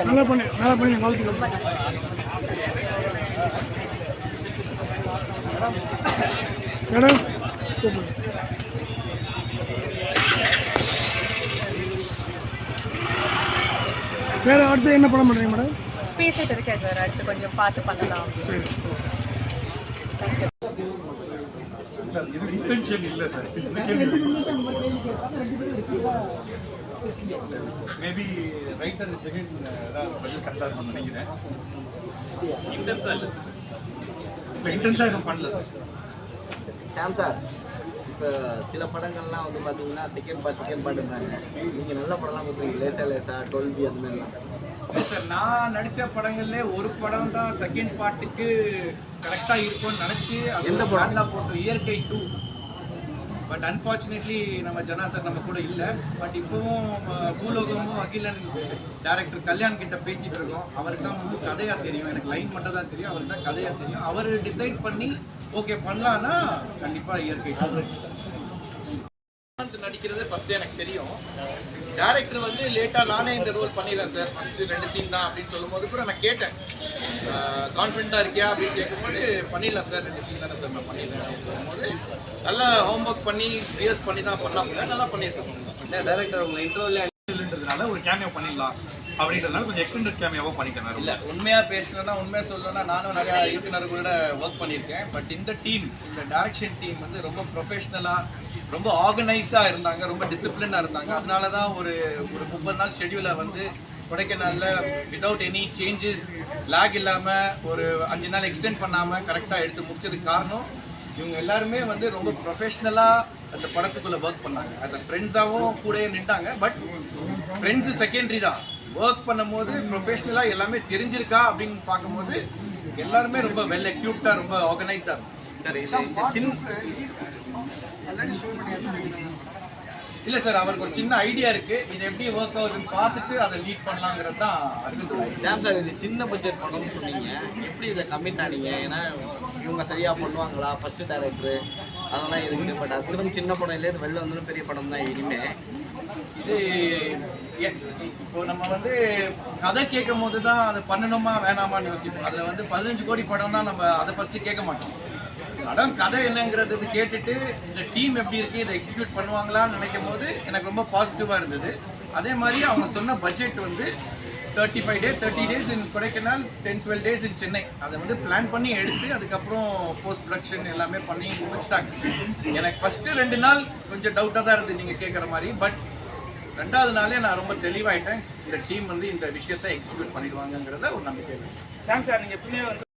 நல்லா பண்ணி நல்லா பண்ணி வாழ்த்துக்கள் மேடம் கூப்பிடு. வேற அடுத்து என்ன படம் பண்ணுறீங்க மேடம்? பேசிட்டு இருக்கேன் சார். அடுத்து கொஞ்சம் பார்த்து பண்ணலாம். சரி. இது இன்டென்ஷன் இல்லை சார். மேபி ரைட்டர் ஜெகன் தான் பதில் கரெக்டாக இருக்கும்னு நினைக்கிறேன். இன்டென்ஸாக இல்லை இல்லை இன்டென்ஸாக எதுவும் பண்ணல சார் சாம் சார் இப்போ சில படங்கள்லாம் வந்து பார்த்தீங்கன்னா செகண்ட் பார்ட் செகண்ட் பார்ட்டுறாங்க நீங்கள் நல்ல படம்லாம் கொடுக்குறீங்க லேசா லேசா டொல்பி அந்த மாதிரிலாம் இல்லை சார் நான் நடித்த படங்கள்ல ஒரு படம் தான் செகண்ட் பார்ட்டுக்கு கரெக்டாக இருக்கும்னு நினச்சி எந்த எந்த படம்? படம்லாம் போட்டோம் இயற்கை டூ பட் அன்ஃபார்ச்சுனேட்லி நம்ம ஜனா சார் நம்ம கூட இல்லை. பட் இப்போவும் பூலோகமும் அகிலன் டேரக்டர் கல்யாண் கிட்ட பேசிட்டு இருக்கோம். அவருக்கு தான் வந்து கதையாக தெரியும். எனக்கு லைன் மட்டும் தான் தெரியும். அவருக்கு தான் கதையாக தெரியும். அவர் டிசைட் பண்ணி ஓகே பண்ணலான்னா கண்டிப்பாக இயற்கை டூ நடிக்கிறது ஃபர்ஸ்ட் எனக்கு தெரியும். டேரக்டர் வந்து லேட்டாக நானே இந்த ரோல் பண்ணிடுறேன் சார் ஃபர்ஸ்ட் ரெண்டு சீன் தான் அப்படின்னு சொல்லும்போது கூட நான் கேட்டேன். கான்ஃபிடண்ட்டாக இருக்கியா அப்படின்னு கேட்கும்போது பண்ணிடலாம் சார் ரெண்டு சீன் தானே சார் நான் பண்ணிடுறேன் அப்படின்னு சொல்லும்போது நல்லா ஹோம்ஒர்க் பண்ணி ரியர்ஸ் பண்ணி தான் பண்ணாமல் நல்லா பண்ணியிருக்கேன். டேரக்டர் உங்களை இல்லைன்றதுனால ஒரு கேமியோ பண்ணிடலாம் அப்படின்றதுனால கொஞ்சம் எக்ஸ்டெண்டட் கேமியோவாக பண்ணிட்டேன் இல்லை உண்மையாக பேசணும்னா உண்மையாக சொல்லணும்னா நானும் நிறையா இயக்குனர்களோட ஒர்க் பண்ணியிருக்கேன். பட் இந்த டீம் இந்த டைரக்ஷன் டீம் வந்து ரொம்ப ப்ரொஃபஷ்னலாக ரொம்ப ஆர்கனைஸ்டாக இருந்தாங்க ரொம்ப டிசிப்ளினாக இருந்தாங்க. அதனால தான் ஒரு ஒரு முப்பது நாள் ஷெட்யூலை வந்து கொடைக்கானலில் வித்தவுட் எனி சேஞ்சஸ் லேக் இல்லாமல் ஒரு அஞ்சு நாள் எக்ஸ்டெண்ட் பண்ணாமல் கரெக்டாக எடுத்து முடிச்சதுக்கு காரணம் இவங்க எல்லாருமே வந்து ரொம்ப ப்ரொஃபஷ்னலாக அந்த படத்துக்குள்ளே ஒர்க் பண்ணாங்க. ஆஸ் அ ஃப்ரெண்ட்ஸாகவும் கூடயே நின்றாங்க. பட் ஃப்ரெண்ட்ஸு செகண்டரி தான். ஒர்க் பண்ணும்போது ப்ரொஃபஷ்னலாக எல்லாமே தெரிஞ்சிருக்கா அப்படின்னு பார்க்கும்போது எல்லாருமே ரொம்ப வெல் எக்யூப்டாக ரொம்ப ஆர்கனைஸ்டாக இருக்கும் இல்லை சார் அவருக்கு ஒரு சின்ன ஐடியா இருக்கு. இது எப்படி ஒர்க் ஆகுதுன்னு பார்த்துட்டு அதை லீட் பண்ணலாங்கிறது தான் சாம் சார் இது சின்ன பட்ஜெட் படம்னு சொன்னீங்க. எப்படி இதை கமிட் ஆனீங்க? ஏன்னா இவங்க சரியாக பண்ணுவாங்களா? ஃபர்ஸ்ட் டேரக்டர் அதெல்லாம் இருக்குது பட் அதுக்கப்புறம் சின்ன படம் இல்லை இது வெளில வந்தாலும் பெரிய படம் தான் இனிமே. இது இப்போ நம்ம வந்து கதை கேட்கும் போது தான் அதை பண்ணணுமா வேணாமான்னு யோசிப்போம். அதில் வந்து பதினஞ்சு கோடி படம்னா நம்ம அதை ஃபஸ்ட்டு கேட்க மாட்டோம். படம் கதை என்னங்கிறது கேட்டுட்டு இந்த டீம் எப்படி இருக்கு இதை எக்ஸிக்யூட் பண்ணுவாங்களான்னு நினைக்கும் போது எனக்கு ரொம்ப பாசிட்டிவாக இருந்தது. அதே மாதிரி அவங்க சொன்ன பட்ஜெட் வந்து thirty five days thirty days in Kodaikanal ten twelve days in Chennai. அதை வந்து பிளான் பண்ணி எடுத்து அதுக்கப்புறம் போஸ்ட் ப்ரொடக்ஷன் எல்லாமே பண்ணி முடிச்சிட்டாங்க. எனக்கு ஃபஸ்ட்டு ரெண்டு நாள் கொஞ்சம் டவுட்டாக தான் இருந்தது நீங்கள் கேட்குற மாதிரி. பட் ரெண்டாவது நாளே நான் ரொம்ப தெளிவாயிட்டேன். இந்த டீம் வந்து இந்த விஷயத்தை எக்ஸிக்யூட் பண்ணிடுவாங்கங்கிறத ஒரு நம்பிக்கை சாம் சார் நீங்கள் எப்பவுமே வந்து